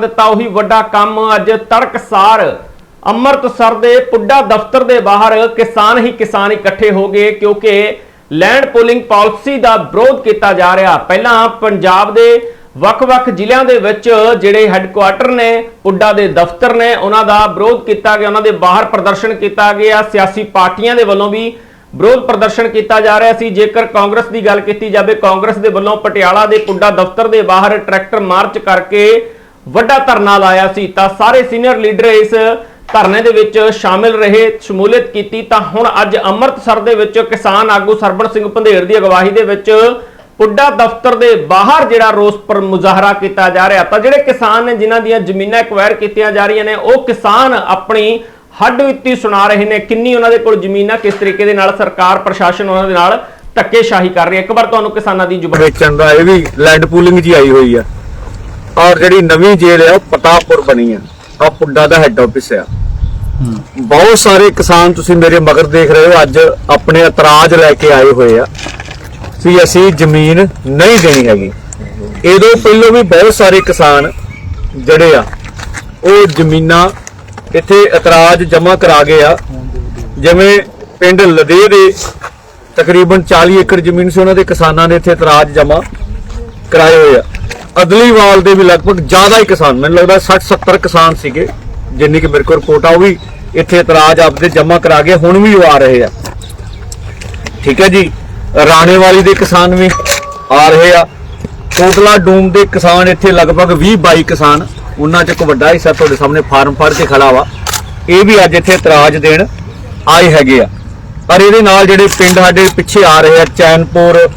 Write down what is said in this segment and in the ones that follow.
ਦਿੱਤਾ ਉਹੀ ਵੱਡਾ ਕੰਮ ਅੱਜ ਤੜਕਸਾਰ ਅੰਮ੍ਰਿਤਸਰ ਦੇ ਪੁੱਡਾ ਦਫ਼ਤਰ ਦੇ ਬਾਹਰ ਕਿਸਾਨ ਹੀ ਕਿਸਾਨ ਇਕੱਠੇ ਹੋ ਗਏ ਕਿਉਂਕਿ ਲੈਂਡ ਪੂਲਿੰਗ ਪਾਲਿਸੀ ਦਾ ਵਿਰੋਧ ਕੀਤਾ ਜਾ ਰਿਹਾ। ਪਹਿਲਾਂ ਪੰਜਾਬ ਦੇ ਵੱਖ-ਵੱਖ ਜ਼ਿਲ੍ਹਿਆਂ ਦੇ ਵਿੱਚ ਜਿਹੜੇ ਹੈੱਡਕੁਆਟਰ ਨੇ, ਪੁੱਡਾ ਦੇ ਦਫ਼ਤਰ ਨੇ, ਉਹਨਾਂ ਦਾ ਵਿਰੋਧ ਕੀਤਾ ਗਿਆ, ਉਹਨਾਂ ਦੇ ਬਾਹਰ ਪ੍ਰਦਰਸ਼ਨ ਕੀਤਾ ਗਿਆ, ਸਿਆਸੀ ਪਾਰਟੀਆਂ ਦੇ ਵੱਲੋਂ ਵੀ ਵਿਰੋਧ ਪ੍ਰਦਰਸ਼ਨ ਕੀਤਾ ਜਾ ਰਿਹਾ ਸੀ। ਜੇਕਰ ਕਾਂਗਰਸ ਦੀ ਗੱਲ ਕੀਤੀ ਜਾਵੇ, ਕਾਂਗਰਸ ਦੇ ਵੱਲੋਂ ਪਟਿਆਲਾ ਦੇ ਪੁੱਡਾ ਦਫ਼ਤਰ ਦੇ ਬਾਹਰ ਟਰੈਕਟਰ ਮਾਰਚ ਕਰਕੇ ਵੱਡਾ ਧਰਨਾ ਲਾਇਆ ਸੀ, ਤਾਂ ਸਾਰੇ ਸੀਨੀਅਰ ਲੀਡਰ ਇਸ ਧਰਨੇ ਦੇ ਵਿੱਚ ਸ਼ਾਮਿਲ ਰਹੇ, ਸ਼ਮੂਲੀਅਤ ਕੀਤੀ, ਤਾਂ ਹੁਣ ਅੱਜ ਅੰਮ੍ਰਿਤਸਰ ਦੇ ਵਿੱਚ ਕਿਸਾਨ ਆਗੂ ਸਰਬਣ ਸਿੰਘ ਪੰਧੇਰ ਦੀ ਅਗਵਾਈ ਦੇ ਵਿੱਚ ਪੁੱਡਾ ਦਫ਼ਤਰ ਦੇ ਬਾਹਰ ਜਿਹੜਾ ਰੋਸ ਪਰ ਮੁਜ਼ਾਹਰਾ ਕੀਤਾ ਜਾ ਰਿਹਾ। ਤਾਂ ਜਿਹੜੇ ਕਿਸਾਨ ਨੇ, ਜਿਨ੍ਹਾਂ ਦੀਆਂ ਜ਼ਮੀਨਾਂ ਐਕਵਾਇਰ ਕੀਤੀਆਂ ਜਾ ਰਹੀਆਂ ਨੇ, ਉਹ ਕਿਸਾਨ ਆਪਣੀ ਹੱਡ ਵਿੱਤੀ ਸੁਣਾ ਰਹੇ ਨੇ, ਕਿੰਨੀ ਉਹਨਾਂ ਦੇ ਕੋਲ ਜ਼ਮੀਨਾਂ, ਕਿਸ ਤਰੀਕੇ ਦੇ ਨਾਲ ਸਰਕਾਰ, ਪ੍ਰਸ਼ਾਸਨ ਉਹਨਾਂ ਦੇ ਨਾਲ ਧੱਕੇਸ਼ਾਹੀ ਕਰ ਰਹੀ ਹੈ। ਇੱਕ ਵਾਰ ਤੁਹਾਨੂੰ ਕਿਸਾਨਾਂ ਦੀ ਜ਼ੁਬਾਨ ਵੇਚਣ ਦਾ ਇਹ ਵੀ ਲੈਂਡ ਪੂਲਿੰਗ ਜੀ ਆਈ ਹੋਈ ਆ। ਔਰ ਜਿਹੜੀ ਨਵੀਂ ਜੇਲ੍ਹ ਆ ਉਹ ਪਤਾਪੁਰ ਬਣੀ ਆ ਆ ਪੁੱਡਾ ਦਾ ਹੈੱਡ ਆਫਿਸ ਆ। ਬਹੁਤ ਸਾਰੇ ਕਿਸਾਨ ਤੁਸੀਂ ਮੇਰੇ ਮਗਰ ਦੇਖ ਰਹੇ ਹੋ, ਅੱਜ ਆਪਣੇ ਇਤਰਾਜ਼ ਲੈ ਕੇ ਆਏ ਹੋਏ ਆ ਵੀ ਅਸੀਂ ਜ਼ਮੀਨ ਨਹੀਂ ਦੇਣੀ ਹੈਗੀ। ਇਹਦੋਂ ਪਹਿਲਾਂ ਵੀ ਬਹੁਤ ਸਾਰੇ ਕਿਸਾਨ ਜਿਹੜੇ ਆ, ਉਹ ਜ਼ਮੀਨਾਂ ਇੱਥੇ ਇਤਰਾਜ਼ ਜਮ੍ਹਾਂ ਕਰਾ ਗਏ ਆ। ਜਿਵੇਂ ਪਿੰਡ ਲਦੇ ਦੇ ਤਕਰੀਬਨ 40 ਏਕੜ ਜ਼ਮੀਨ ਸੀ, ਉਹਨਾਂ ਦੇ ਕਿਸਾਨਾਂ ਨੇ ਇੱਥੇ ਇਤਰਾਜ਼ ਜਮ੍ਹਾਂ ਕਰਾਏ ਹੋਏ ਆ। ਅਦਲੀਵਾਲ ਦੇ ਵੀ ਲਗਭਗ ਜ਼ਿਆਦਾ ਹੀ ਕਿਸਾਨ, ਮੈਨੂੰ ਲੱਗਦਾ 60 70 ਕਿਸਾਨ ਸੀਗੇ, ਜਿੰਨੀ ਕਿ ਮੇਰੇ ਕੋਲ ਰਿਪੋਰਟ ਆ, ਉਹ ਵੀ ਇੱਥੇ ਇਤਰਾਜ਼ ਆਪਦੇ ਜਮ੍ਹਾਂ ਕਰਾ ਕੇ ਹੁਣ ਵੀ ਉਹ ਆ ਰਹੇ ਆ। ਠੀਕ ਹੈ ਜੀ, ਰਾਣੇਵਾਲੀ ਦੇ ਕਿਸਾਨ ਵੀ ਆ ਰਹੇ ਆ। ਕੋਟਲਾ ਡੂਮ ਦੇ ਕਿਸਾਨ ਇੱਥੇ ਲਗਭਗ 20 22 ਕਿਸਾਨ, ਉਹਨਾਂ ਚ ਇੱਕ ਵੱਡਾ ਹਿੱਸਾ ਤੁਹਾਡੇ ਸਾਹਮਣੇ ਫਾਰਮ ਫੜ ਕੇ ਖੜਾ ਵਾ। ਇਹ ਵੀ ਅੱਜ ਇੱਥੇ ਇਤਰਾਜ਼ ਦੇਣ ਆਏ ਹੈਗੇ ਆ। ਪਰ ਇਹਦੇ ਨਾਲ ਜਿਹੜੇ ਪਿੰਡ ਸਾਡੇ ਪਿੱਛੇ ਆ ਰਹੇ ਆ, ਚੈਨਪੁਰ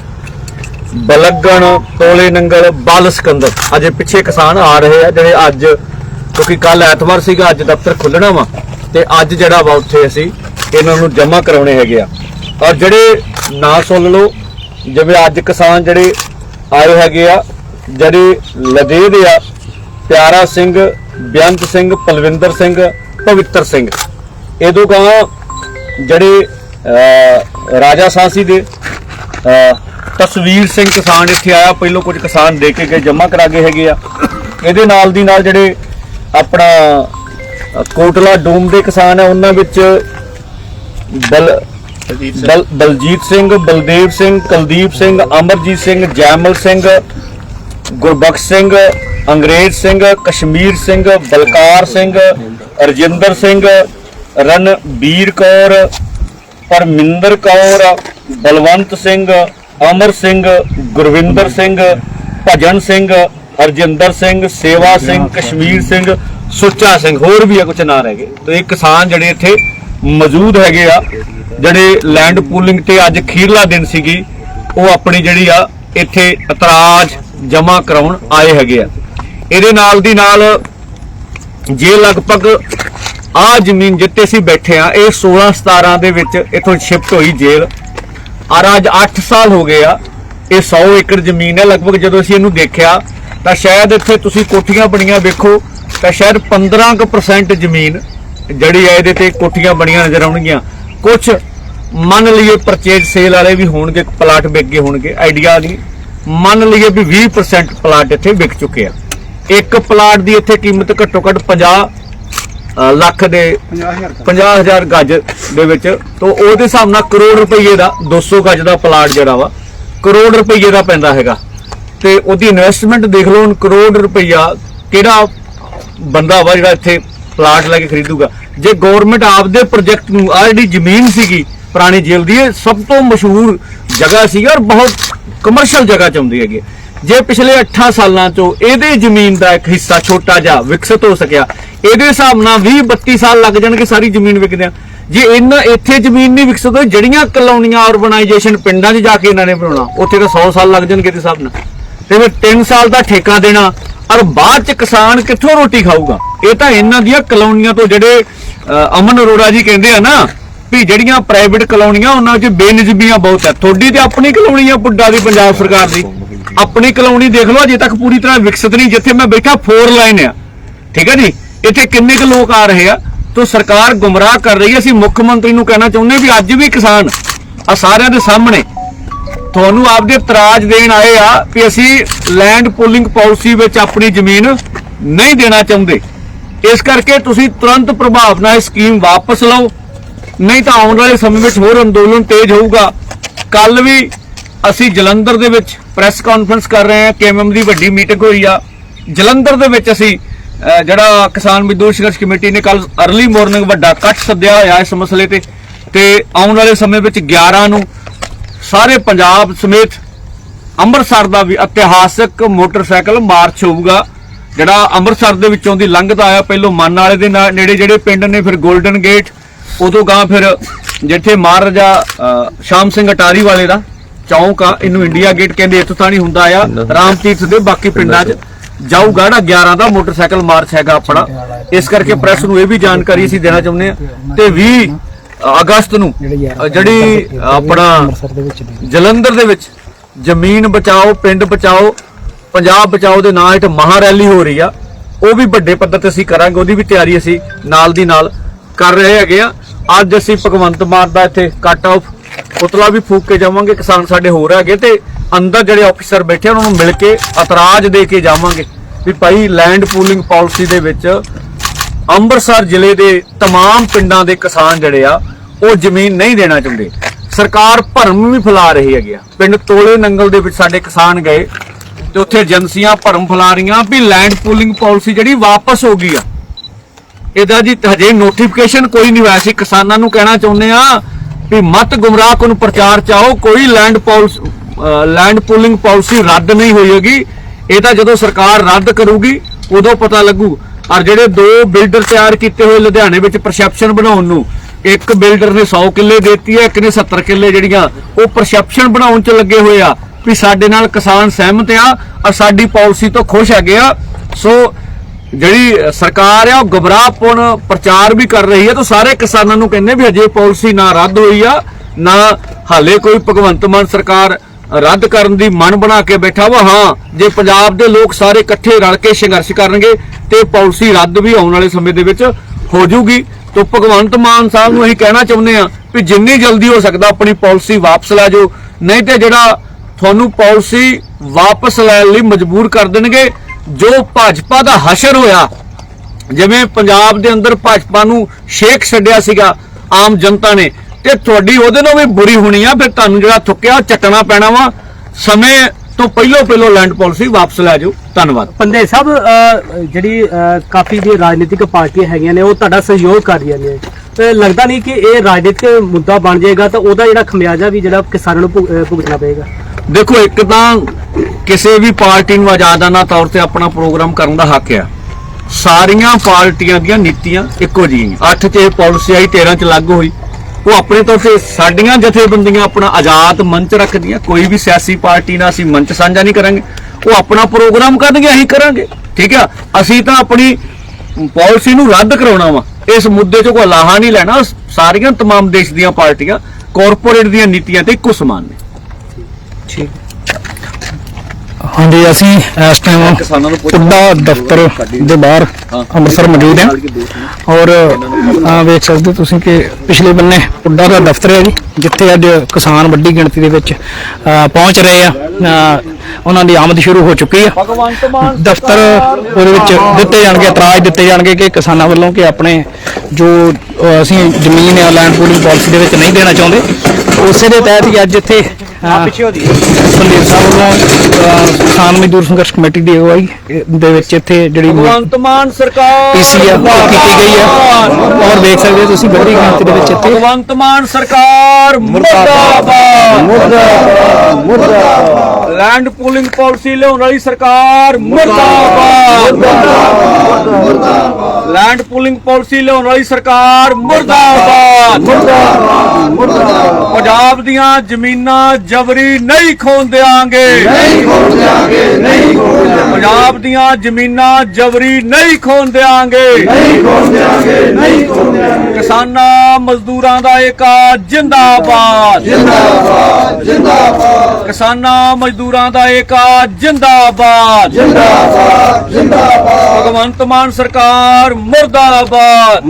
ਬਲਗਣ ਤੋਲੇ ਨੰਗਲ ਬਲ ਸਿਕੰਦਰ। ਅਜੇ ਪਿੱਛੇ ਕਿਸਾਨ ਆ ਰਹੇ ਆ ਜਿਹੜੇ ਅੱਜ ਕਿਉਂਕਿ ਕੱਲ ਐਤਵਾਰ ਸੀਗਾ ਅੱਜ ਦਫ਼ਤਰ ਖੁੱਲਣਾ ਵਾ ਤੇ ਅੱਜ ਜਿਹੜਾ ਵਾ ਉੱਥੇ ਅਸੀਂ ਇਹਨਾਂ ਨੂੰ ਜਮ੍ਹਾਂ ਕਰਾਉਣੇ ਹੈਗੇ ਆ। ਔਰ ਜਿਹੜੇ ਨਾ ਸੁਣ ਲਓ ਜਿਵੇਂ ਅੱਜ ਕਿਸਾਨ ਜਿਹੜੇ ਆਏ ਹੈਗੇ ਆ ਜਿਹੜੇ ਲਦੇ ਦੇ ਆ ਪਿਆਰਾ ਸਿੰਘ ਬੇਅੰਤ ਸਿੰਘ ਪਲਵਿੰਦਰ ਸਿੰਘ ਪਵਿੱਤਰ ਸਿੰਘ। ਇਹਦੋਂ ਕਹਾਂ ਜਿਹੜੇ ਅਹ, ਰਾਜਾ ਸਾਂਸੀ ਦੇ ਤਸਵੀਰ ਸਿੰਘ ਕਿਸਾਨ ਇੱਥੇ ਆਇਆ ਪਹਿਲੋਂ ਕੁਝ ਕਿਸਾਨ ਦੇ ਕੇ ਗਏ ਜਮ੍ਹਾਂ ਕਰਾ ਗਏ ਹੈਗੇ ਆ। ਇਹਦੇ ਨਾਲ ਦੀ ਨਾਲ ਜਿਹੜੇ ਆਪਣਾ ਕੋਟਲਾ ਡੂਮ ਦੇ ਕਿਸਾਨ ਆ ਉਹਨਾਂ ਵਿੱਚ ਬਲ ਬਲ ਬਲਜੀਤ ਸਿੰਘ ਬਲਦੇਵ ਸਿੰਘ ਕੁਲਦੀਪ ਸਿੰਘ ਅਮਰਜੀਤ ਸਿੰਘ ਜੈਮਲ ਸਿੰਘ ਗੁਰਬਖਸ਼ ਸਿੰਘ ਅੰਗਰੇਜ਼ ਸਿੰਘ ਕਸ਼ਮੀਰ ਸਿੰਘ ਬਲਕਾਰ ਸਿੰਘ ਰਜਿੰਦਰ ਸਿੰਘ ਰਣਬੀਰ ਕੌਰ ਪਰਮਿੰਦਰ ਕੌਰ ਬਲਵੰਤ ਸਿੰਘ ਅਮਰ ਸਿੰਘ ਗੁਰਵਿੰਦਰ ਸਿੰਘ ਭਜਨ ਸਿੰਘ ਹਰਜਿੰਦਰ ਸਿੰਘ ਸੇਵਾ ਸਿੰਘ ਕਸ਼ਮੀਰ ਸਿੰਘ ਸੁੱਚਾ ਸਿੰਘ ਹੋਰ ਵੀ ਆ ਕੁਝ ਨਾਂ ਰਹਿ ਗਏ। ਤੇ ਇਹ ਕਿਸਾਨ ਜਿਹੜੇ ਇੱਥੇ ਮੌਜੂਦ ਹੈਗੇ ਆ ਜਿਹੜੇ ਲੈਂਡ ਪੂਲਿੰਗ ਤੇ ਅੱਜ ਖੀਰਲਾ ਦਿਨ ਸੀਗੀ ਉਹ ਆਪਣੀ ਜਿਹੜੀ ਆ ਇੱਥੇ ਇਤਰਾਜ਼ ਜਮ੍ਹਾਂ ਕਰਾਉਣ ਆਏ ਹੈਗੇ ਆ। ਇਹਦੇ ਨਾਲ ਦੀ ਨਾਲ ਜੇ ਲਗਭਗ ਆ ਜ਼ਮੀਨ ਜਿੱਤੇ ਅਸੀਂ ਬੈਠੇ ਆ ਇਹ 16 17 ਦੇ ਵਿੱਚ ਇਥੋਂ ਸ਼ਿਫਟ ਹੋਈ ਜੇਲ੍ਹ। ਔਰ ਅੱਜ 8 ਸਾਲ ਹੋ ਗਏ ਆ, ਇਹ 100 ਏਕੜ ਜ਼ਮੀਨ ਹੈ। ਲਗਭਗ ਜਦੋਂ ਅਸੀਂ ਇਹਨੂੰ ਦੇਖਿਆ, ਤਾਂ ਸ਼ਾਇਦ ਇੱਥੇ ਤੁਸੀਂ ਕੋਠੀਆਂ ਬਣੀਆਂ ਵੇਖੋ, ਤਾਂ ਸ਼ਾਇਦ 15% ਜ਼ਮੀਨ ਜਿਹੜੀ ਹੈ ਇਹਦੇ ਤੇ ਕੋਠੀਆਂ ਬਣੀਆਂ ਨਜ਼ਰ ਆਉਣਗੀਆਂ। ਕੁਝ ਮੰਨ ਲਈਏ ਪਰਚੇਜ ਸੇਲ ਵਾਲੇ ਵੀ ਹੋਣਗੇ, ਪਲਾਟ ਵਿਕ ਗਏ ਹੋਣਗੇ ਆਈਡੀਆ ਨਹੀਂ ਮੰਨ ਲਈਏ ਵੀ 20% ਪਲਾਟ ਇੱਥੇ ਵਿਕ ਚੁੱਕੇ ਆ। ਇੱਕ ਪਲਾਟ ਦੀ ਇੱਥੇ ਕੀਮਤ ਘੱਟੋ ਘੱਟ 50 ਲੱਖ ਦੇ 50000 ਗੱਜ ਦੇ ਵਿੱਚ। ਤੋਂ ਉਹਦੇ ਹਿਸਾਬ ਨਾਲ ਕਰੋੜ ਰੁਪਏ ਦਾ 200 ਗੱਜ ਦਾ ਪਲਾਟ ਜਿਹੜਾ ਵਾ, ਕਰੋੜ ਰੁਪਏ ਦਾ ਪੈਂਦਾ ਹੈਗਾ। ਤੇ ਉਹਦੀ ਇਨਵੈਸਟਮੈਂਟ ਦੇਖ ਲਓ ਹੁਣ ਕਰੋੜ ਰੁਪਈਆ ਕਿਹੜਾ ਬੰਦਾ ਵਾ ਜਿਹੜਾ ਇੱਥੇ ਪਲਾਟ ਲੈ ਕੇ ਖਰੀਦੂਗਾ। ਜੇ ਗਵਰਨਮੈਂਟ ਆਪਦੇ ਪ੍ਰੋਜੈਕਟ ਨੂੰ ਆ ਜਿਹੜੀ ਜ਼ਮੀਨ ਸੀਗੀ ਪੁਰਾਣੀ ਜੇਲ੍ਹ ਦੀ, ਇਹ ਸਭ ਤੋਂ ਮਸ਼ਹੂਰ ਜਗ੍ਹਾ ਸੀਗੀ ਔਰ ਬਹੁਤ ਕਮਰਸ਼ੀਅਲ ਜਗ੍ਹਾ ਚ ਆਉਂਦੀ ਹੈਗੀ। ਜੇ ਪਿਛਲੇ 8 ਸਾਲਾਂ ਤੋਂ ਇਹਦੇ ਜ਼ਮੀਨ ਦਾ ਇੱਕ ਹਿੱਸਾ ਛੋਟਾ ਜਿਹਾ ਵਿਕਸਿਤ ਹੋ ਸਕਿਆ ਇਹਦੇ ਹਿਸਾਬ ਨਾਲ 20 32 ਸਾਲ ਲੱਗ ਜਾਣਗੇ ਸਾਰੀ ਜ਼ਮੀਨ ਵਿਕਦਿਆਂ। ਜੇ ਇਹਨਾਂ ਇੱਥੇ ਜ਼ਮੀਨ ਨਹੀਂ ਵਿਕਸਤ ਹੋਈ, ਜਿਹੜੀਆਂ ਕਲੋਨੀਆਂ ਆਰਗੇਨਾਈਜੇਸ਼ਨ ਪਿੰਡਾਂ 'ਚ ਜਾ ਕੇ ਇਹਨਾਂ ਨੇ ਬਣਾਉਣਾ, ਉੱਥੇ ਤਾਂ 100 ਸਾਲ ਲੱਗ ਜਾਣਗੇ ਤੇ ਹਿਸਾਬ ਨਾਲ। ਤੇ ਫਿਰ 3 ਸਾਲ ਦਾ ਠੇਕਾ ਦੇਣਾ, ਔਰ ਬਾਅਦ 'ਚ ਕਿਸਾਨ ਕਿੱਥੋਂ ਰੋਟੀ ਖਾਊਗਾ? ਇਹ ਤਾਂ ਇਹਨਾਂ ਦੀਆਂ ਕਲੋਨੀਆਂ ਤੋਂ ਜਿਹੜੇ ਅਮਨ ਅਰੋੜਾ ਜੀ ਕਹਿੰਦੇ ਆ ਨਾ, ਵੀ ਜਿਹੜੀਆਂ ਪ੍ਰਾਈਵੇਟ ਕਲੋਨੀਆਂ, ਉਹਨਾਂ 'ਚ ਬੇਨਿਸਬੀਆਂ ਬਹੁਤ ਹੈ ਤੁਹਾਡੀ ਤੇ ਆਪਣੀ ਕਲੋਨੀ ਆ ਪੁੱਡਾ ਦੀ, ਪੰਜਾਬ ਸਰਕਾਰ ਦੀ। ਆਪਣੀ ਕਲੋਨੀ ਦੇਖ ਲਓ, ਅਜੇ ਤੱਕ ਪੂਰੀ ਤਰ੍ਹਾਂ ਵਿਕਸਿਤ ਨਹੀਂ, ਜਿੱਥੇ ਮੈਂ ਬੈਠਾ ਫੋਰ ਲਾਈਨ ਆ। ਠੀਕ ਹੈ ਜੀ? ਇੱਥੇ ਕਿੰਨੇ ਕੁ ਲੋਕ ਆ ਰਹੇ ਆ? ਤੋਂ ਸਰਕਾਰ ਗੁੰਮਰਾਹ ਕਰ ਰਹੀ ਹੈ। ਅਸੀਂ ਮੁੱਖ ਮੰਤਰੀ ਨੂੰ ਕਹਿਣਾ ਚਾਹੁੰਦੇ ਵੀ ਅੱਜ ਵੀ ਕਿਸਾਨ ਆ ਸਾਰਿਆਂ ਦੇ ਸਾਹਮਣੇ ਤੁਹਾਨੂੰ ਆਪਦੇ ਇਤਰਾਜ਼ ਦੇਣ ਆਏ ਆ ਕਿ ਅਸੀਂ ਲੈਂਡ ਪੂਲਿੰਗ ਪਾਲਿਸੀ ਵਿੱਚ ਆਪਣੀ ਜ਼ਮੀਨ ਨਹੀਂ ਦੇਣਾ ਚਾਹੁੰਦੇ। ਇਸ ਕਰਕੇ ਤੁਸੀਂ ਤੁਰੰਤ ਪ੍ਰਭਾਵ ਨਾਲ ਇਹ ਸਕੀਮ ਵਾਪਸ ਲਓ। ਨਹੀਂ ਤਾਂ ਆਉਣ ਵਾਲੇ ਸਮੇਂ ਵਿੱਚ ਹੋਰ ਅੰਦੋਲਨ ਤੇਜ਼ ਹੋਊਗਾ। ਕੱਲ ਵੀ ਅਸੀਂ ਜਲੰਧਰ ਦੇ ਵਿੱਚ ਪ੍ਰੈਸ ਕਾਨਫਰੰਸ ਕਰ ਰਹੇ ਹਾਂ। ਕੇਐਮਐਮ ਦੀ ਵੱਡੀ ਮੀਟਿੰਗ ਹੋਈ ਆ। ਜਲੰਧਰ ਦੇ ਵਿੱਚ ਅਸੀਂ ਜਿਹੜਾ ਕਿਸਾਨ ਮਜ਼ਦੂਰ ਸੰਘਰਸ਼ ਕਮੇਟੀ ਨੇ ਕੱਲ ਅਰਲੀ ਮਾਰਨਿੰਗ ਵੱਡਾ ਕੱਟ ਸੱਦਿਆ ਹੋਇਆ ਇਸ ਮਸਲੇ ਤੇ ਤੇ ਆਉਣ ਵਾਲੇ ਸਮੇਂ ਵਿੱਚ 11 ਨੂੰ ਸਾਰੇ ਪੰਜਾਬ ਸਮੇਤ ਅੰਮ੍ਰਿਤਸਰ ਦਾ ਵੀ ਇਤਿਹਾਸਕ ਮੋਟਰਸਾਈਕਲ ਮਾਰਚ ਹੋਊਗਾ। ਜਿਹੜਾ ਅੰਮ੍ਰਿਤਸਰ ਦੇ ਵਿੱਚੋਂ ਦੀ ਲੰਘਦਾ ਆਇਆ ਪਹਿਲੋਂ ਮਨ ਵਾਲੇ ਦੇ ਨੇੜੇ ਜਿਹੜੇ ਪਿੰਡ ਨੇ ਫਿਰ 골ਡਨ ਗੇਟ ਉਦੋਂ ਗਾਂ ਫਿਰ ਜਿੱਥੇ ਮਹਾਰਾਜਾ ਸ਼ਾਮ ਸਿੰਘ ਅਟਾਰੀ ਵਾਲੇ ਦਾ ਚੌਂਕ ਆ ਇਹਨੂੰ ਇੰਡੀਆ ਗੇਟ ਕਹਿੰਦੇ ਇੱਥੋਂ ਤਾਂ ਨਹੀਂ ਹੁੰਦਾ ਆ ਰਾਮਤੀਰਥ ਦੇ ਬਾਕੀ ਪਿੰਡਾਂ 'ਚ। ਜਾਊਗਾ ਜਿਹੜਾ 11 ਦਾ ਮੋਟਰਸਾਈਕਲ ਮਾਰਚ ਹੈਗਾ ਆਪਣਾ। ਇਸ ਕਰਕੇ ਪ੍ਰੈਸ ਨੂੰ ਇਹ ਵੀ ਜਾਣਕਾਰੀ ਅਸੀਂ ਦੇਣਾ ਚਾਹੁੰਦੇ ਆ ਤੇ 20 ਅਗਸਤ ਨੂੰ ਜਿਹੜੀ ਆਪਣਾ ਜਲੰਧਰ ਦੇ ਵਿੱਚ ਜ਼ਮੀਨ ਬਚਾਓ ਪਿੰਡ ਬਚਾਓ ਪੰਜਾਬ ਬਚਾਓ ਦੇ ਨਾਂ ਹੇਠ ਮਹਾ ਰੈਲੀ ਹੋ ਰਹੀ ਆ। ਉਹ ਵੀ ਵੱਡੇ ਪੱਧਰ ਤੇ ਅਸੀਂ ਕਰਾਂਗੇ ਉਹਦੀ ਵੀ ਤਿਆਰੀ ਅਸੀਂ ਨਾਲ ਦੀ ਨਾਲ ਕਰ ਰਹੇ ਹੈਗੇ ਆ। ਅੱਜ ਅਸੀਂ ਭਗਵੰਤ ਮਾਨ ਦਾ ਇੱਥੇ ਕੱਟ ਆਫ ਪੁਤਲਾ ਵੀ ਫੂਕ ਕੇ ਜਾਵਾਂਗੇ ਕਿਸਾਨ ਸਾਡੇ ਹੋਰ ਹੈਗੇ ਤੇ ਅੰਦਰ ਜਿਹੜੇ ਅਫਸਰ ਬੈਠੇ ਉਹਨਾਂ ਨੂੰ ਮਿਲ ਕੇ ਇਤਰਾਜ਼ ਦੇ ਕੇ ਜਾਵਾਂਗੇ ਵੀ ਭਾਈ ਲੈਂਡ ਪੂਲਿੰਗ ਪਾਲਿਸੀ ਦੇ ਵਿੱਚ ਅੰਮ੍ਰਿਤਸਰ ਜ਼ਿਲ੍ਹੇ ਦੇ तमाम ਪਿੰਡਾਂ ਦੇ ਕਿਸਾਨ ਜਿਹੜੇ ਆ ਉਹ ਜ਼ਮੀਨ ਨਹੀਂ ਦੇਣਾ ਚਾਹੁੰਦੇ ਸਰਕਾਰ ਭਰਮ ਵੀ ਫੈਲਾ ਰਹੀ ਹੈਗੀ ਆ ਪਿੰਡ ਤੋਲੇ ਨੰਗਲ ਦੇ ਵਿੱਚ ਸਾਡੇ ਕਿਸਾਨ ਗਏ ਤੇ ਉੱਥੇ ਏਜੰਸੀਆਂ ਭਰਮ ਫੈਲਾ ਰਹੀਆਂ ਵੀ ਲੈਂਡ ਪੂਲਿੰਗ ਪਾਲਿਸੀ ਜਿਹੜੀ ਵਾਪਸ ਹੋ ਗਈ ਆ ਇਹਦਾ ਜੀ ਹਜੇ ਨੋਟੀਫਿਕੇਸ਼ਨ ਕੋਈ ਨਹੀਂ ਹੋਇਆ ਸੀ ਕਿਸਾਨਾਂ ਨੂੰ ਕਹਿਣਾ ਚਾਹੁੰਦੇ ਆ ਵੀ ਮਤ ਗੁੰਮਰਾਹ ਕੋਨ ਪ੍ਰਚਾਰ ਚਾਹੋ ਕੋਈ land policy land pooling policy ਰੱਦ ਨਹੀਂ ਹੋਏਗੀ। ਇਹ ਤਾਂ ਜਦੋਂ ਸਰਕਾਰ ਰੱਦ ਕਰੂਗੀ, ਉਦੋਂ ਪਤਾ ਲੱਗੂ। ਔਰ ਜਿਹੜੇ ਦੋ ਬਿਲਡਰ ਤਿਆਰ ਕੀਤੇ ਹੋਏ ਲੁਧਿਆਣੇ ਵਿੱਚ ਪਰਸੈਪਸ਼ਨ ਬਣਾਉਣ ਨੂੰ, ਇੱਕ ਬਿਲਡਰ ਨੇ 100 ਕਿੱਲੇ ਦਿੱਤੀ ਹੈ, ਇੱਕ ਨੇ 70 ਕਿੱਲੇ ਜਿਹੜੀਆਂ, ਉਹ ਪਰਸੈਪਸ਼ਨ ਬਣਾਉਣ 'ਚ ਲੱਗੇ ਹੋਏ ਆ ਵੀ ਸਾਡੇ ਨਾਲ ਕਿਸਾਨ ਸਹਿਮਤ ਆ ਔਰ ਸਾਡੀ ਪਾਲਿਸੀ ਤੋਂ ਖੁਸ਼ ਹੈਗੇ ਆ। ਸੋ ਜਿਹੜੀ ਸਰਕਾਰ ਆ, ਉਹ ਗਬਰਾਹਪੁਣ ਪ੍ਰਚਾਰ ਵੀ ਕਰ ਰਹੀ ਹੈ। ਤਾਂ ਸਾਰੇ ਕਿਸਾਨਾਂ ਨੂੰ ਕਹਿੰਦੇ ਵੀ ਹਜੇ ਪਾਲਿਸੀ ਨਾ ਰੱਦ ਹੋਈ ਆ, ਨਾ ਹਾਲੇ ਕੋਈ ਭਗਵੰਤ ਮਾਨ ਸਰਕਾਰ ਰੱਦ ਕਰਨ ਦੀ ਮਨ ਬਣਾ ਕੇ ਬੈਠਾ ਵਾ, ਹਾਂ, ਜੇ ਪੰਜਾਬ ਦੇ ਲੋਕ ਸਾਰੇ ਇਕੱਠੇ ਰਲ ਕੇ ਸੰਘਰਸ਼ ਕਰਨਗੇ ਤੇ ਪਾਲਿਸੀ ਰੱਦ ਵੀ ਆਉਣ ਵਾਲੇ ਸਮੇਂ ਦੇ ਵਿੱਚ ਹੋ ਜਾਊਗੀ। ਤਾਂ ਭਗਵੰਤ ਮਾਨ ਸਾਹਿਬ ਨੂੰ ਅਸੀਂ ਕਹਿਣਾ ਚਾਹੁੰਦੇ ਆ ਵੀ ਜਿੰਨੀ ਜਲਦੀ ਹੋ ਸਕਦਾ ਆਪਣੀ ਪਾਲਿਸੀ ਵਾਪਸ ਲੈ ਜਾਓ, ਨਹੀਂ ਤੇ ਜਿਹੜਾ ਤੁਹਾਨੂੰ ਪਾਲਿਸੀ ਵਾਪਸ ਲੈਣ ਲਈ ਮਜਬੂਰ ਕਰ ਦੇਣਗੇ, ਜੋ ਭਾਜਪਾ ਦਾ ਹਸ਼ਰ ਹੋਇਆ, ਜਿਵੇਂ ਪੰਜਾਬ ਦੇ ਅੰਦਰ ਭਾਜਪਾ ਨੂੰ ਸ਼ੇਖ ਛੱਡਿਆ ਸੀਗਾ ਆਮ ਜਨਤਾ ਨੇ ਤੇ ਤੁਹਾਡੀ ਉਹਦੇ ਨਾਲ ਵੀ ਬੁਰੀ ਹੋਣੀ ਆ ਫਿਰ ਤੁਹਾਨੂੰ ਜਿਹੜਾ ਥੁੱਕਿਆ ਚੱਕਣਾ ਪੈਣਾ ਵਾ। ਸਮੇਂ ਤੋਂ ਪਹਿਲਾਂ ਪਹਿਲਾਂ ਲੈਂਡ ਪਾਲਿਸੀ ਵਾਪਸ ਲੈ ਜਾਓ। ਧੰਨਵਾਦ। ਪੰਦੇ ਸਾਹਿਬ ਜਿਹੜੀ ਕਾਫੀ ਦੀ ਰਾਜਨੀਤਿਕ ਪਾਰਟੀਆਂ ਹੈਗੀਆਂ ਨੇ ਉਹ ਤੁਹਾਡਾ ਸਹਿਯੋਗ ਕਰ ਰਹੀਆਂ ਨੇ। ਤੇ ਲੱਗਦਾ ਨਹੀਂ ਕਿ ਇਹ ਰਾਜਨੀਤਿਕ ਮੁੱਦਾ ਬਣ ਜਾਏਗਾ ਤਾਂ ਉਹਦਾ ਜਿਹੜਾ ਖਮਿਆਜਾ ਵੀ ਜਿਹੜਾ ਕਿਸਾਨਾਂ ਨੂੰ ਭੁਗਤਣਾ ਪਏਗਾ। ਦੇਖੋ ਇੱਕ ਤਾਂ ਕਿਸੇ ਵੀ ਪਾਰਟੀ ਨੂੰ ਆਜ਼ਾਦਾਨਾ ਤੌਰ ਤੇ ਆਪਣਾ ਪ੍ਰੋਗਰਾਮ ਕਰਨ ਦਾ ਹੱਕ ਆ। ਸਾਰੀਆਂ ਪਾਰਟੀਆਂ ਦੀਆਂ ਨੀਤੀਆਂ ਇੱਕੋ ਜਿਹੀਆਂ 8 ਚ ਇਹ ਪਾਲਿਸੀ ਆਈ 13 ਚ ਲਾਗੂ ਹੋਈ। ਉਹ ਆਪਣੇ ਤੌਰ ਤੇ ਸਾਡੀਆਂ ਜਥੇਬੰਦੀਆਂ ਆਪਣਾ ਆਜ਼ਾਦ ਮੰਚ ਰੱਖਦੀਆਂ ਕੋਈ ਵੀ ਸਿਆਸੀ ਪਾਰਟੀ ਨਾਲ ਅਸੀਂ ਮੰਚ ਸਾਂਝਾ ਨਹੀਂ ਕਰਾਂਗੇ ਉਹ ਆਪਣਾ ਪ੍ਰੋਗਰਾਮ ਕਰਨਗੇ ਅਸੀਂ ਕਰਾਂਗੇ ਠੀਕ ਆ ਅਸੀਂ ਤਾਂ ਆਪਣੀ ਪਾਲਿਸੀ ਨੂੰ ਰੱਦ ਕਰਾਉਣਾ ਵਾ ਇਸ ਮੁੱਦੇ 'ਚ ਕੋਈ ਲਾਹਾ ਨਹੀਂ ਲੈਣਾ ਸਾਰੀਆਂ तमाम ਦੇਸ਼ ਦੀਆਂ ਪਾਰਟੀਆਂ ਕਾਰਪੋਰੇਟ ਦੀਆਂ ਨੀਤੀਆਂ ਤੇ ਇੱਕੋ ਸਮਾਨ ਨੇ ਹਾਂਜੀ ਅਸੀਂ ਇਸ ਟਾਈਮ ਕਿਸਾਨਾਂ ਨੂੰ ਪੁੱਡਾ ਦਫ਼ਤਰ ਦੇ ਬਾਹਰ ਅੰਮ੍ਰਿਤਸਰ ਮੌਜੂਦ ਹਾਂ। ਔਰ ਆ ਵੇਖ ਸਕਦੇ ਹੋ ਤੁਸੀਂ ਕਿ ਪਿਛਲੇ ਬੰਨੇ ਪੁੱਡਾ ਦਾ ਦਫ਼ਤਰ ਹੈ ਜੀ ਜਿੱਥੇ ਅੱਜ ਕਿਸਾਨ ਵੱਡੀ ਗਿਣਤੀ ਦੇ ਵਿੱਚ ਪਹੁੰਚ ਰਹੇ ਆ। ਉਹਨਾਂ ਦੀ ਆਮਦ ਸ਼ੁਰੂ ਹੋ ਚੁੱਕੀ ਆ। ਦਫ਼ਤਰ ਉਹਦੇ ਵਿੱਚ ਦਿੱਤੇ ਜਾਣਗੇ ਇਤਰਾਜ਼ ਦਿੱਤੇ ਜਾਣਗੇ ਕਿ ਕਿਸਾਨਾਂ ਵੱਲੋਂ ਕਿ ਆਪਣੇ ਜੋ ਅਸੀਂ ਜ਼ਮੀਨ ਆ ਲੈਂਡ ਪੂਲਿੰਗ ਪਾਲਿਸੀ ਦੇ ਵਿੱਚ ਨਹੀਂ ਦੇਣਾ ਚਾਹੁੰਦੇ। ਉਸੇ ਦੇ ਤਹਿਤ ਹੀ ਅੱਜ ਇੱਥੇ ਪਿੱਛੇ ਹੋ ਸੰਦੀਪ ਸਾਹਿਬ ਵੱਲੋਂ ਕਿਸਾਨ ਮਜ਼ਦੂਰ ਸੰਘਰਸ਼ ਕਮੇਟੀ ਦੀ ਅਗਵਾਈ ਦੇ ਵਿੱਚ ਇੱਥੇ ਜਿਹੜੀ ਭਗਵੰਤ ਮਾਨ ਸਰਕਾਰ। ਪੀਸੀ ਆ ਕੀਤੀ ਗਈ ਹੈ। ਔਰ ਦੇਖ ਸਕਦੇ ਹੋ ਤੁਸੀਂ ਵੱਡੀ ਗਿਣਤੀ ਦੇ ਵਿੱਚ ਇੱਥੇ। ਭਗਵੰਤ ਮਾਨ ਸਰਕਾਰ ਮੁਰਦਾਬਾਦ। ਮੁਰਦਾਬਾਦ ਮੁਰਦਾਬਾਦ। ਲੈਂਡ ਪੂਲਿੰਗ ਪਾਲਿਸੀ ਲਿਆਉਣ ਵਾਲੀ ਸਰਕਾਰ ਮੁਰਦਾਬਾਦ। ਮੁਰਦਾਬਾਦ ਲੈਂਡ ਪੂਲਿੰਗ ਪਾਲਿਸੀ ਲਿਆਉਣ ਵਾਲੀ ਸਰਕਾਰ ਮੁਰਦਾਬਾਦ ਮੁਰਦਾਬਾਦ। ਪੰਜਾਬ ਦੀਆਂ ਜ਼ਮੀਨਾਂ ਜਬਰੀ ਨਹੀਂ ਖੋਣ ਦੇਾਂਗੇ ਨਹੀਂ ਖੋਣ ਦੇਾਂਗੇ ਨਹੀਂ ਖੋਣ ਦੇਾਂਗੇ ਪੰਜਾਬ ਦੀਆਂ ਜ਼ਮੀਨਾਂ ਜਬਰੀ ਨਹੀਂ ਖੋਣ ਦੇਾਂਗੇ ਨਹੀਂ ਖੋਣ ਦੇਾਂਗੇ ਨਹੀਂ ਖੋਣ ਦੇਾਂਗੇ ਕਿਸਾਨਾਂ ਮਜ਼ਦੂਰਾਂ ਦਾ ਏਕਾ ਜਿੰਦਾਬਾਦ। ਜਿੰਦਾਬਾਦ ਜਿੰਦਾਬਾਦ। ਕਿਸਾਨਾਂ ਮਜ਼ਦੂਰਾਂ ਦਾ ਏਕਾ ਜਿੰਦਾਬਾਦ। ਜਿੰਦਾਬਾਦ ਜਿੰਦਾਬਾਦ। ਭਗਵੰਤ ਮਾਨ ਸਰਕਾਰ ਮੁਰਦਾਬਾਦ।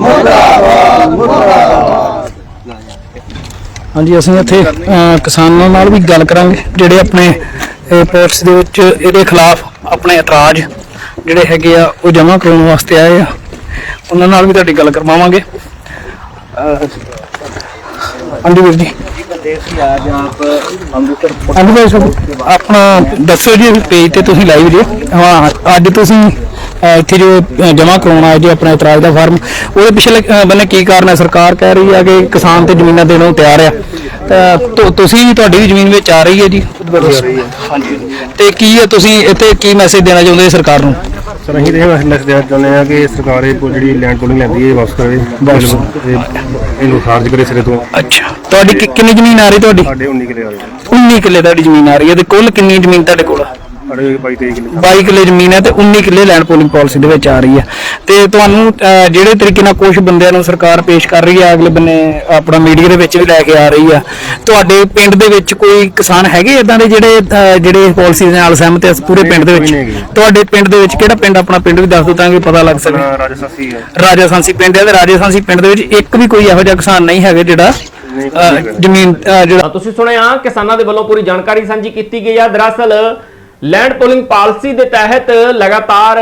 ਹਾਂਜੀ ਅਸੀਂ ਇੱਥੇ ਕਿਸਾਨਾਂ ਨਾਲ ਵੀ ਗੱਲ ਕਰਾਂਗੇ ਜਿਹੜੇ ਆਪਣੇ ਪੋਰਟਸ ਦੇ ਵਿੱਚ ਇਹਦੇ ਖਿਲਾਫ ਆਪਣੇ ਇਤਰਾਜ਼ ਜਿਹੜੇ ਹੈਗੇ ਆ ਉਹ ਜਮ੍ਹਾਂ ਕਰਾਉਣ ਵਾਸਤੇ ਆਏ ਆ। ਉਹਨਾਂ ਨਾਲ ਵੀ ਤੁਹਾਡੀ ਗੱਲ ਕਰਵਾਵਾਂਗੇ। ਹਾਂਜੀ ਵੀਰ ਜੀ। ਆਪਣਾ ਦੱਸੋ ਜੀ ਪੇਜ ਤੇ ਤੁਸੀਂ ਲਾਈਵ ਜੀ। ਹਾਂ। ਅੱਜ ਤੁਸੀਂ ਇੱਥੇ ਜੋ ਜਮ੍ਹਾਂ ਕਰਾਉਣ ਆਏ ਜੀ ਆਪਣਾ ਇਤਰਾਜ਼ ਦਾ ਫਾਰਮ ਉਹਦੇ ਪਿਛਲੇ ਬੰਨੇ ਕੀ ਕਾਰਨ ਹੈ? ਸਰਕਾਰ ਕਹਿ ਰਹੀ ਹੈ ਕਿ ਕਿਸਾਨ ਤੇ ਜ਼ਮੀਨਾਂ ਦੇਣ ਨੂੰ ਤਿਆਰ ਆ। ਤਾਂ ਤੁਸੀਂ ਵੀ ਤੁਹਾਡੀ ਵੀ ਜ਼ਮੀਨ ਵਿੱਚ ਆ ਰਹੀ ਹੈ ਜੀ? ਹਾਂਜੀ। ਤੇ ਕੀ ਹੈ ਤੁਸੀਂ ਇੱਥੇ ਕੀ ਮੈਸੇਜ ਦੇਣਾ ਚਾਹੁੰਦੇ ਹੋ ਸਰਕਾਰ ਨੂੰ? ਸਰ ਅਸੀਂ ਇਹ ਮੈਸੇਜ ਦੇਣਾ ਚਾਹੁੰਦੇ ਆ ਕਿ ਸਰਕਾਰ ਇਹ ਜਿਹੜੀ ਲੈਂਡ ਪੋਲਿੰਗ ਲੈਂਦੀ ਹੈ ਵਾਪਸ ਕਰੇ। ਇਹਨੂੰ ਖਾਰਜ ਕਰੇ ਸਿਰੇ ਤੋਂ। ਅੱਛਾ। ਤੁਹਾਡੀ ਕਿੰਨੀ ਜ਼ਮੀਨ ਆ ਰਹੀ ਤੁਹਾਡੀ? ਸਾਡੇ 19 ਕਿਲੇ ਆ ਰਹੇ। 19 ਕਿੱਲੇ ਤੁਹਾਡੀ ਜ਼ਮੀਨ ਆ ਰਹੀ ਹੈ ਤੇ ਕੁੱਲ ਕਿੰਨੀ ਜ਼ਮੀਨ ਤੁਹਾਡੇ ਕੋਲ ਸਾਡੇ 22 23 ਕਿਲੇ 22 ਕਿੱਲੇ ਜ਼ਮੀਨ ਹੈ ਤੇ 19 ਕਿੱਲੇ ਲੈਂਡ ਪੋਲਿੰਗ ਪਾਲਿਸੀ ਦੇ ਵਿੱਚ ਆ ਰਹੀ ਹੈ। ਤੇ ਤੁਹਾਨੂੰ ਅਹ, ਜਿਹੜੇ ਤਰੀਕੇ ਨਾਲ ਕੁਝ ਬੰਦਿਆਂ ਨੂੰ ਸਰਕਾਰ ਪੇਸ਼ ਕਰ ਰਹੀ ਹੈ ਅਗਲੇ ਬੰਨੇ ਆਪਣਾ ਮੀਡੀਆ ਦੇ ਵਿੱਚ ਵੀ ਲੈ ਕੇ ਆ ਰਹੀ ਆ ਤੁਹਾਡੇ ਪਿੰਡ ਦੇ ਵਿੱਚ ਕੋਈ ਕਿਸਾਨ ਹੈਗੇ ਇਦਾਂ ਦੇ ਜਿਹੜੇ ਅਹ, ਜਿਹੜੇ ਪਾਲਿਸੀ ਦੇ ਨਾਲ ਸਹਿਮਤ ਹੈ ਪੂਰੇ ਪਿੰਡ ਦੇ ਕੋਈ ਵਿੱਚ? ਹੈਗੇ। ਤੁਹਾਡੇ ਪਿੰਡ ਦੇ ਵਿੱਚ ਕਿਹੜਾ ਪਿੰਡ ਆਪਣਾ ਪਿੰਡ ਵੀ ਦੱਸ ਦਿਓ ਤਾਂ ਕਿ ਪਤਾ ਲੱਗ ਸਕੇ। ਰਾਜਸਥਾਨੀ ਹੈ ਰਾਜਾ ਸਾਂਸੀ ਪਿੰਡ ਹੈ ਤੇ ਰਾਜਾ ਸਾਂਸੀ ਪਿੰਡ ਦੇ ਵਿੱਚ ਇੱਕ ਵੀ ਕੋਈ ਇਹੋ ਜਿਹਾ ਕਿਸਾਨ ਨਹੀਂ ਹੈਗਾ ਜਿਹੜਾ ਨਹੀਂ, ਕੋਈ ਅਹ, ਨਹੀਂ ਹੈਗਾ। ਜ਼ਮੀਨ ਅਹ, ਜਿਹੜਾ ਤਾਂ ਤੁਸੀਂ ਸੁਣਿਆ ਕਿਸਾਨਾਂ ਦੇ ਵੱਲੋਂ ਪੂਰੀ ਜਾਣਕਾਰੀ ਸਾਂਝੀ ਕੀਤੀ ਗਈ ਹੈ ਦਰਅਸਲ ਲੈਂਡ ਪੋਲਿੰਗ ਪਾਲਿਸੀ ਦੇ ਤਹਿਤ ਲਗਾਤਾਰ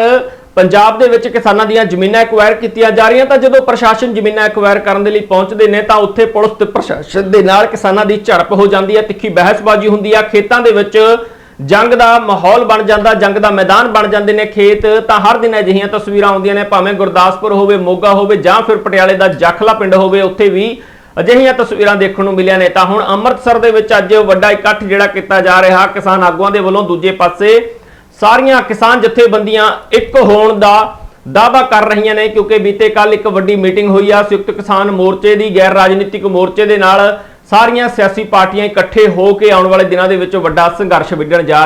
ਪੰਜਾਬ ਦੇ ਵਿੱਚ ਕਿਸਾਨਾਂ ਦੀਆਂ ਜ਼ਮੀਨਾਂ ਐਕਵਾਇਰ ਕੀਤੀਆਂ ਜਾ ਰਹੀਆਂ। ਤਾਂ ਜਦੋਂ ਪ੍ਰਸ਼ਾਸਨ ਜ਼ਮੀਨਾਂ ਐਕਵਾਇਰ ਕਰਨ ਦੇ ਲਈ ਪਹੁੰਚਦੇ ਨੇ, ਤਾਂ ਉੱਥੇ ਪੁਲਿਸ ਤੇ ਪ੍ਰਸ਼ਾਸਨ ਦੇ ਨਾਲ ਕਿਸਾਨਾਂ ਦੀ ਝੜਪ ਹੋ ਜਾਂਦੀ ਹੈ। ਤਿੱਖੀ ਬਹਿਸਬਾਜ਼ੀ ਹੁੰਦੀ ਹੈ ਖੇਤਾਂ ਦੇ ਵਿੱਚ ਜੰਗ ਦਾ ਮਾਹੌਲ ਬਣ ਜਾਂਦਾ, ਜੰਗ ਦਾ ਮੈਦਾਨ ਬਣ ਜਾਂਦੇ ਨੇ ਖੇਤ। ਤਾਂ ਹਰ ਦਿਨ ਅਜਿਹੀਆਂ ਤਸਵੀਰਾਂ ਆਉਂਦੀਆਂ ਨੇ, ਭਾਵੇਂ ਗੁਰਦਾਸਪੁਰ ਹੋਵੇ, ਮੋਗਾ ਹੋਵੇ ਜਾਂ ਫਿਰ ਪਟਿਆਲੇ ਦਾ ਜਖਲਾ ਪਿੰਡ ਹੋਵੇ, ਉੱਥੇ ਵੀ ਅਜਿਹੀਆਂ ਤਸਵੀਰਾਂ ਦੇਖਣ ਨੂੰ ਮਿਲੀਆਂ ਨੇ ਤਾਂ ਹੁਣ ਅੰਮ੍ਰਿਤਸਰ ਦੇ ਵਿੱਚ ਅੱਜ ਵੱਡਾ ਇਕੱਠ ਜਿਹੜਾ ਕੀਤਾ ਜਾ ਰਿਹਾ, ਕਿਸਾਨ ਆਗੂਆਂ ਦੇ ਵੱਲੋਂ ਦੂਜੇ ਪਾਸੇ ਸਾਰੀਆਂ ਕਿਸਾਨ ਜਥੇਬੰਦੀਆਂ ਇੱਕ ਹੋਣ ਦਾ ਦਾਅਵਾ ਕਰ ਰਹੀਆਂ ਨੇ ਕਿਉਂਕਿ ਬੀਤੇ ਕੱਲ ਇੱਕ ਵੱਡੀ ਮੀਟਿੰਗ ਹੋਈ ਆ, ਸੰਯੁਕਤ ਕਿਸਾਨ ਮੋਰਚੇ ਦੀ ਗੈਰ ਰਾਜਨੀਤਿਕ ਮੋਰਚੇ ਦੇ ਨਾਲ ਸਾਰੀਆਂ ਸਿਆਸੀ ਪਾਰਟੀਆਂ ਇਕੱਠੇ ਹੋ ਕੇ ਆਉਣ ਵਾਲੇ ਦਿਨਾਂ ਦੇ ਵਿੱਚ ਵੱਡਾ ਸੰਘਰਸ਼ ਵਿੱਢਣ ਜਾ ਰਹੀਆਂ